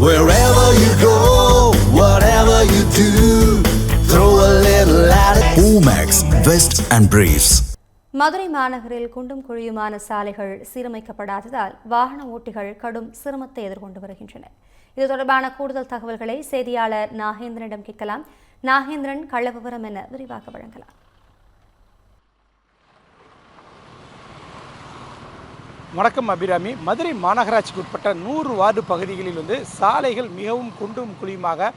Wherever you go, whatever you do, throw a little at it. Omax, Vest and Briefs. Madurai மாநகரில் குண்டும் குழியுமான சாலைகள் சீரமைக்கப்படாததால் வாகன ஓட்டிகள் கடும் சிரமத்தை எதிர்கொண்டு வருகின்றனர் இது தொடர்பான கூடுதல் தகவல்களை செய்தியாளர் நாகேந்திரனிடம் கேட்கலாம் நாகேந்திரன் கள்ள விவரம் என விரிவாக வழங்கலாம் வணக்கம் அபிராமி. மதுரை மாநகராட்சிக்கு உட்பட்ட நூறு வார்டு பகுதிகளில் வந்து சாலைகள் மிகவும் குண்டும் குழியுமாக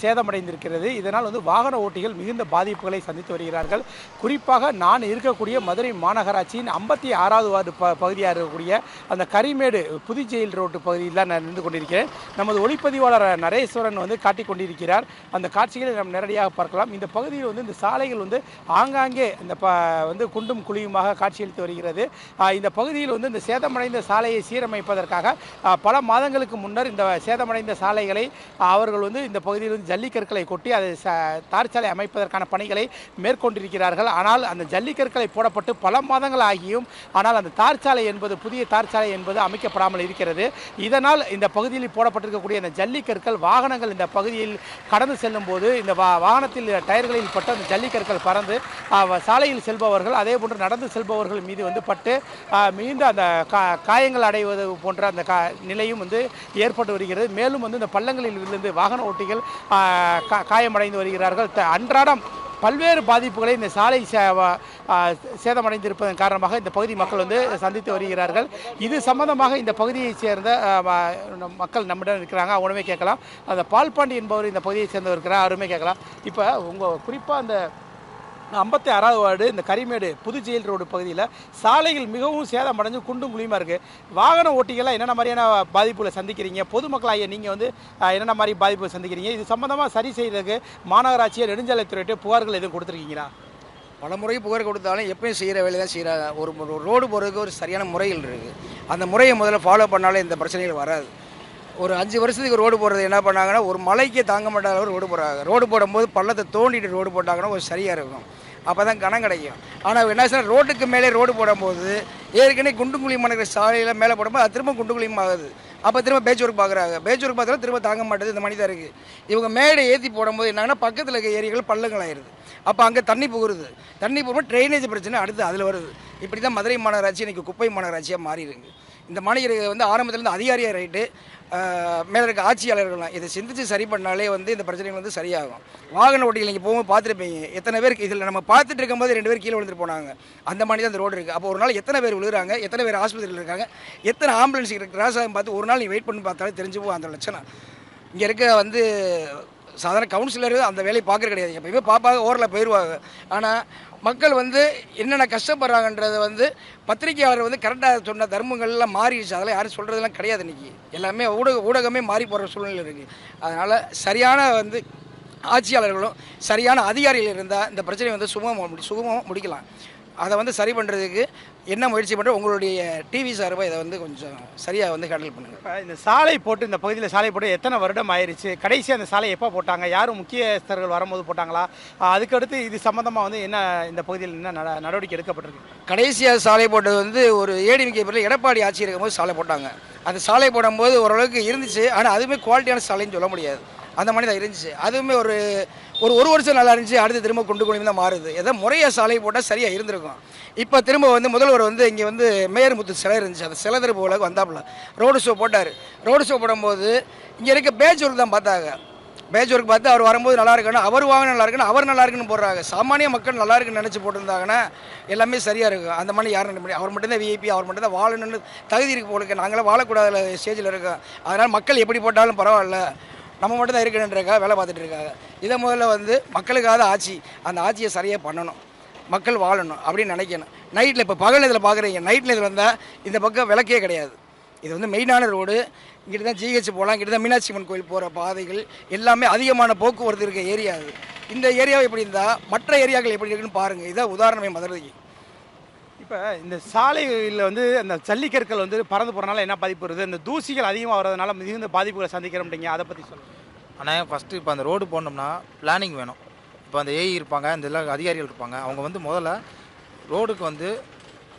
சேதமடைந்திருக்கிறது. இதனால் வந்து வாகன ஓட்டிகள் மிகுந்த பாதிப்புகளை சந்தித்து வருகிறார்கள். குறிப்பாக நான் இருக்கக்கூடிய மதுரை மாநகராட்சியின் ஐம்பத்தி ஆறாவது வார்டு ப பகுதியாக இருக்கக்கூடிய அந்த கரிமேடு புதுச்செயில் ரோட்டு பகுதியில் தான் நான் நின்று கொண்டிருக்கிறேன். நமது ஒளிப்பதிவாளர் நரேஸ்வரன் வந்து காட்டிக் கொண்டிருக்கிறார். அந்த காட்சிகளை நாம் நேரடியாக பார்க்கலாம். இந்த பகுதியில் வந்து இந்த சாலைகள் வந்து ஆங்காங்கே இந்த ப வந்து குண்டும் குழியுமாக காட்சியளித்து வருகிறது. இந்த பகுதியில் வந்து இந்த சேதமடைந்த சாலையை சீரமைப்பதற்காக பல மாதங்களுக்கு முன்னர் இந்த சேதமடைந்த சாலைகளை அவர்கள் வந்து இந்த பகுதியில் ஜல்லிக்கற்களை கொட்டி அதை ச தார் சாலை அமைப்பதற்கான பணிகளை மேற்கொண்டிருக்கிறார்கள். ஆனால் அந்த ஜல்லிக்கற்களை போடப்பட்டு பல மாதங்கள் ஆகியும் ஆனால் அந்த தார் சாலை என்பது புதிய தார் சாலை என்பது அமைக்கப்படாமல் இருக்கிறது. இதனால் இந்த பகுதியில் போடப்பட்டிருக்கக்கூடிய அந்த ஜல்லிக்கற்கள் வாகனங்கள் இந்த பகுதியில் கடந்து செல்லும் போது இந்த வா வாகனத்தில் டயர்களில் பட்டு அந்த ஜல்லிக்கற்கள் பறந்து சாலையில் செல்பவர்கள் அதே போன்று நடந்து செல்பவர்கள் மீது வந்து பட்டு மீண்டும் அந்த கா காயங்கள் அடைவது போன்ற அந்த கா நிலையும் வந்து ஏற்பட்டு வருகிறது. மேலும் வந்து இந்த பள்ளங்களில் விழுந்து வாகன ஓட்டிகள் கா- காயமடைந்து வருகிறார்கள். த- அன்றாடம் பல்வேறு பாதிப்புகளை இந்த சாலை சே- சேதமடைந்திருப்பதன் காரணமாக இந்த பகுதி மக்கள் வந்து சந்தித்து வருகிறார்கள். இது சம்பந்தமாக இந்த பகுதியைச் சேர்ந்த நம் மக்கள் நம்மிடம் இருக்கிறாங்க. அவனுமே கேட்கலாம். அந்த பால்பாண்டி என்பவர் இந்த பகுதியை சேர்ந்தவர் இருக்கிறார். அவருமே கேட்கலாம். இப்போ உங்கள் குறிப்பாக அந்த ஐம்பத்தி ஆறாவது வார்டு இந்த கரிமேடு புதுச்செயில் ரோடு பகுதியில் சாலைகள் மிகவும் சேதமடைஞ்சு குண்டும் குழியுமா இருக்குது வாகன ஓட்டிகள்லாம் என்னென்ன மாதிரியான பாதிப்புகளை சந்திக்கிறீங்க? பொதுமக்களாகிய நீங்கள் வந்து என்னென்ன மாதிரி பாதிப்புகளை சந்திக்கிறீங்க? இது சம்மந்தமாக சரி செய்கிறதுக்கு மாநகராட்சியை நெடுஞ்சாலைத்துறையிட்ட புகார்கள் எதுவும் கொடுத்துருக்கீங்களா? பல முறை புகார் கொடுத்தாலும் எப்பயும் செய்கிற வேலை தான் செய்கிறாங்க ஒரு ஒரு ரோடு போகிறதுக்கு ஒரு சரியான முறைகள் இருக்குது அந்த முறையை முதல்ல ஃபாலோ பண்ணாலே இந்த பிரச்சனைகள் வராது. ஒரு அஞ்சு வருஷத்துக்கு ரோடு போடுறது என்ன பண்ணாங்கன்னா ஒரு மலைக்கே தாங்க மாட்டாத அளவு ரோடு போடுறாங்க. ரோடு போடும்போது பள்ளத்தை தோண்டிட்டு ரோடு போட்டாங்கன்னா ஒரு சரியாக இருக்கும். அப்போ தான் கணம் கிடைக்கும். ஆனால் என்ன சார் ரோட்டுக்கு மேலே ரோடு போடும்போது ஏற்கனவே குண்டு குழியமான இருக்கிற சாலையில் மேலே போடும்போது அது திரும்ப குண்டு குழியும் ஆகுது. அப்போ திரும்ப பேச்சு ஒர்க் பார்க்குறாங்க பேச்சு ஒர்க் பார்த்தாலும் திரும்ப தாங்க மாட்டேது. இந்த மனிதா இருக்குது இவங்க மேடை ஏற்றி போடும்போது என்னங்கன்னா பக்கத்தில் இருக்க ஏரியாக்கள் பள்ளங்கள் ஆயிடுது அப்போ அங்கே தண்ணி புகுருது. தண்ணி போகும்போது ட்ரைனேஜ் பிரச்சனை அடுத்து அதில் வருது. இப்படி தான் மதுரை மாநகராட்சி இன்றைக்கி குப்பை மாநகராட்சியாக மாறிடுங்க இந்த மாநகர வந்து ஆரம்பத்துலேருந்து அதிகாரியாக ரைட்டு மேலே இருக்க ஆட்சியாளர்கள்லாம் இதை சிந்தித்து சரி பண்ணாலே வந்து இந்த பிரச்சனைகள் வந்து சரியாகும். வாகன ஓட்டிகள் நீங்கள் போகும்போது பார்த்துருப்பீங்க எத்தனை பேர் இதில் நம்ம பார்த்துட்டு இருக்கும்போது ரெண்டு பேர் கீழே விழுந்துட்டு போனாங்க. அந்த மாதிரி தான் அந்த ரோடு இருக்குது அப்போ ஒரு நாள் எத்தனை பேர் விழுகிறாங்க எத்தனை பேர் ஆஸ்பத்திரியில் இருக்காங்க எத்தனை ஆம்புலன்ஸ் கிராஸ் ஆகும் பார்த்து ஒரு நாள் நீ வெயிட் பண்ணி பார்த்தாலே தெரிஞ்சு போகும் அந்த லட்சணம். இங்கே இருக்க வந்து சாதாரண கவுன்சிலர் அந்த வேலையை பார்க்குறது கிடையாது. எப்பயுமே பார்ப்பாங்க ஓரில் போயிடுவாங்க ஆனால் மக்கள் வந்து என்னென்ன கஷ்டப்படுறாங்கன்றதை வந்து பத்திரிகையாளர் வந்து கரெக்டாக சொன்ன தர்மங்கள்லாம் மாறிடுச்சு. அதெல்லாம் யாரும் சொல்கிறதுலாம் கிடையாது இன்னைக்கு. எல்லாமே ஊடக ஊடகமே மாறி போகிற சூழ்நிலை இருக்குது அதனால் சரியான வந்து ஆட்சியாளர்களும் சரியான அதிகாரிகள் இருந்தால் இந்த பிரச்சனையை வந்து சுகமாக முடி சுகமாக முடிக்கலாம். அதை வந்து சரி பண்ணுறதுக்கு என்ன முயற்சி பண்ணுற உங்களுடைய டிவி சார்பாக இதை வந்து கொஞ்சம் சரியாக வந்து ஹேண்டில் பண்ணுங்கள் இந்த சாலை போட்டு இந்த பகுதியில் சாலை போட்டு எத்தனை வருடம் ஆயிருச்சு? கடைசி அந்த சாலை எப்போ போட்டாங்க? யாரும் முக்கியஸ்தர்கள் வரும்போது போட்டாங்களா? அதுக்கடுத்து இது சம்மந்தமாக வந்து என்ன இந்த பகுதியில் என்ன நட- நடவடிக்கை எடுக்கப்பட்டிருக்கு? கடைசியாக சாலை போட்டது வந்து ஒரு ஏடிமிகே பேரில் எடப்பாடி ஆட்சி இருக்கும்போது சாலை போட்டாங்க. அந்த சாலை போடும்போது ஓரளவுக்கு இருந்துச்சு. ஆனால் அதுவுமே குவாலிட்டியான சாலைன்னு சொல்ல முடியாது. அந்த மாதிரி தான் இருந்துச்சு. அதுவுமே ஒரு ஒரு ஒரு வருஷம் நல்லா இருந்துச்சு அடுத்து திரும்ப குண்டு குழி தான் மாறுது. ஏதோ முறையாக சாலை போட்டால் சரியாக இருந்திருக்கும். இப்போ திரும்ப வந்து முதல்வர் வந்து இங்கே வந்து மேயர் முத்து சிலை இருந்துச்சு. அந்த சிலை திரும்ப உலக வந்தாப்புல. ரோடு ஷோ போட்டார். ரோடு ஷோ போடும்போது இங்கே இருக்க பேட்ச் ஒர்க் தான் பார்த்தாங்க. பேட்ச் ஒர்க் பார்த்து அவர் வரும்போது நல்லா இருக்கணும் அவர் வாங்க நல்லா இருக்கணும் அவர் நல்லா இருக்குன்னு போடுறாங்க. சாமானிய மக்கள் நல்லா இருக்குன்னு நினச்சி போட்டிருந்தாங்கன்னா எல்லாமே சரியாக இருக்கும். அந்த மாதிரி யாரும் நினைக்க முடியாது. அவர் மட்டும்தான் விஐபி அவர் மட்டும்தான் வாழணும்னு தகுதி இருக்கு போலுக்கு. நாங்களாம் வாழக்கூடாத ஸ்டேஜில் இருக்கோம். அதனால் மக்கள் எப்படி போட்டாலும் பரவாயில்ல. நம்ம மட்டும் தான் இருக்கணுன்றக்காக வேலை பார்த்துட்டு இருக்காங்க. இதை முதல்ல வந்து மக்களுக்காக ஆட்சி. அந்த ஆட்சியை சரியாக பண்ணணும். மக்கள் வாழணும் அப்படின்னு நினைக்கணும். நைட்டில் இப்போ பகல் இதில் பார்க்குறீங்க நைட்டில் இதில் வந்தால் இந்த பக்கம் விளக்கே கிடையாது. இது வந்து மெயினான ரோடு. இங்கிட்டு தான் ஜிஹெச் போகலாம் இங்கிட்டு தான் மீனாட்சி அம்மன் கோயில் போகிற பாதைகள் எல்லாமே அதிகமான போக்குவரத்து இருக்க ஏரியா இது இந்த ஏரியாவை எப்படி இருந்தால் மற்ற ஏரியாக்கள் எப்படி இருக்குன்னு பாருங்கள் இதான் உதாரணமே மதுரைக்கு இப்போ இந்த சாலையில் வந்து அந்த ஜல்லிக்கற்கள் வந்து பறந்து போகிறனால என்ன பாதிப்பு வருது? இந்த தூசிகள் அதிகமாக வர்றதுனால மிகுந்த பாதிப்புகளை சந்திக்கிறோம்ட்டீங்க அதை பற்றி சொல்லுங்கள் ஆனால் ஃபஸ்ட்டு இப்போ அந்த ரோடு போடணும்னா பிளானிங் வேணும். இப்போ அந்த ஏஇ இருப்பாங்க இந்த எல்லா அதிகாரிகள் இருப்பாங்க. அவங்க வந்து முதல்ல ரோடுக்கு வந்து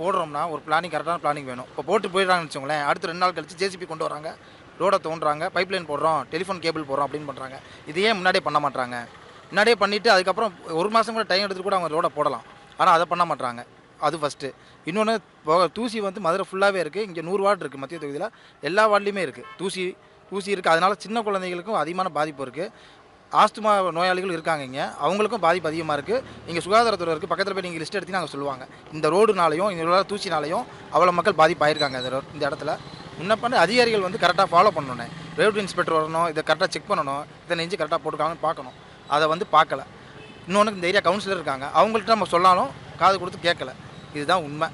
போடுறோம்னா ஒரு பிளானிங் கரெக்டான பிளானிங் வேணும். இப்போ போட்டு போயிடுறாங்கன்னு வச்சுக்கோங்களேன். அடுத்து ரெண்டு நாள் கழிச்சு ஜேசிபி கொண்டு வராங்க. ரோடை தோன்றாங்க பைப் லைன் போடுறோம். டெலிஃபோன் கேபிள் போடுறோம் அப்படின்னு பண்ணுறாங்க இதையே முன்னாடியே பண்ண மாட்டாங்க முன்னாடியே பண்ணிவிட்டு அதுக்கப்புறம் ஒரு மாதம் கூட டைம் எடுத்துகிட்டு கூட அவங்க ரோடை போடலாம். ஆனால் அதை பண்ண மாட்டாங்க அது ஃபஸ்ட்டு இன்னொன்று தூசி வந்து மதுரை ஃபுல்லாகவே இருக்குது இங்கே நூறு வார்டு இருக்குது மத்திய தொகுதியில். எல்லா வார்டுலையுமே இருக்குது தூசி தூசி இருக்குது அதனால் சின்ன குழந்தைகளுக்கும் அதிகமான பாதிப்பு இருக்குது ஆஸ்துமா நோயாளிகள் இருக்காங்க இங்கே. அவங்களுக்கும் பாதிப்பு அதிகமாக இருக்குது இங்கே சுகாதாரத்துறை இருக்குது பக்கத்தில் போய் நீங்கள் லிஸ்ட் எடுத்து நாங்கள் சொல்லுவாங்க. இந்த ரோடுனாலையும் இந்த தூசினாலையும் அவ்வளோ மக்கள் பாதிப்பாயிருக்காங்க இந்த இந்த இடத்துல. முன்ன பண்ண அதிகாரிகள் வந்து கரெக்டாக ஃபாலோ பண்ணணும் ரெவன்யூ இன்ஸ்பெக்டர் வரணும் இதை கரெக்டாக செக் பண்ணணும் இதை நெஞ்சு கரெக்டாக போட்டுருக்காங்கன்னு பார்க்கணும். அதை வந்து பார்க்கல. இன்னொன்று இந்த ஏரியா கவுன்சிலர் இருக்காங்க. அவங்கள்ட்ட நம்ம சொன்னாலும் காது கொடுத்து கேட்கல. இதுதான் உண்மை.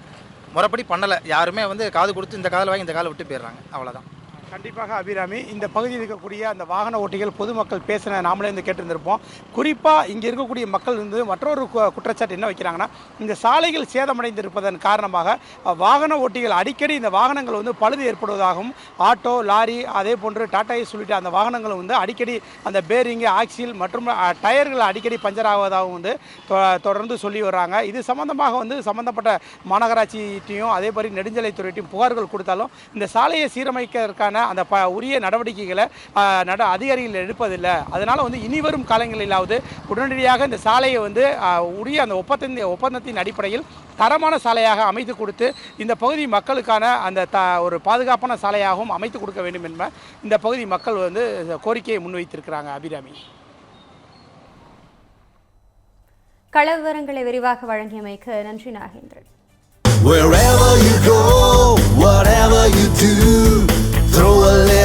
முறைப்படி பண்ணலை. யாருமே வந்து காது கொடுத்து இந்த காதில் வாங்கி இந்த காலை விட்டு போயிடுறாங்க. அவ்வளோதான் கண்டிப்பாக அபிராமி இந்த பகுதியில் இருக்கக்கூடிய அந்த வாகன ஓட்டிகள் பொதுமக்கள் பேசின நாமளே வந்து கேட்டிருந்திருப்போம். குறிப்பாக இங்கே இருக்கக்கூடிய மக்கள் வந்து மற்றொரு கு- குற்றச்சாட்டு என்ன வைக்கிறாங்கன்னா இந்த சாலைகள் சேதமடைந்திருப்பதன் காரணமாக வாகன ஓட்டிகள் அடிக்கடி இந்த வாகனங்கள் வந்து பழுது ஏற்படுவதாகவும் ஆட்டோ லாரி அதே போன்று டாட்டாயை ஏஸ் உள்ளிட்ட அந்த வாகனங்கள் வந்து அடிக்கடி அந்த பேரிங்கு ஆக்சில் மற்றும் டயர்கள் அடிக்கடி பஞ்சர் ஆவதாகவும் வந்து தொ- தொடர்ந்து சொல்லி வர்றாங்க. இது சம்பந்தமாக வந்து சம்பந்தப்பட்ட மாநகராட்சியிட்டையும் அதே மாதிரி நெடுஞ்சாலைத்துறையிட்டையும் புகார்கள் கொடுத்தாலும் இந்த சாலையை சீரமைக்கிறதுக்கான அந்த ப உரிய நடவடிக்கைகளை நட அதிகாரிகள் எடுப்பதில்லை. அதனால் வந்து இனி வரும் காலங்களிலாவது உடனடியாக இந்த சாலையை வந்து உரிய அந்த ஒப்பந்தத்தின் ஒப்பந்தத்தின் அடிப்படையில் தரமான சாலையாக அமைத்து கொடுத்து இந்த பகுதி மக்களுக்கான அந்த த ஒரு பாதுகாப்பான சாலையாகவும் அமைத்து கொடுக்க வேண்டும் என்ப இந்த பகுதி மக்கள் வந்து கோரிக்கையை முன்வைத்திருக்கிறாங்க அபிராமி. கள விவரங்களை விரிவாக வழங்கியமைக்கு நன்றி Nagendran. Wherever you go, whatever you do,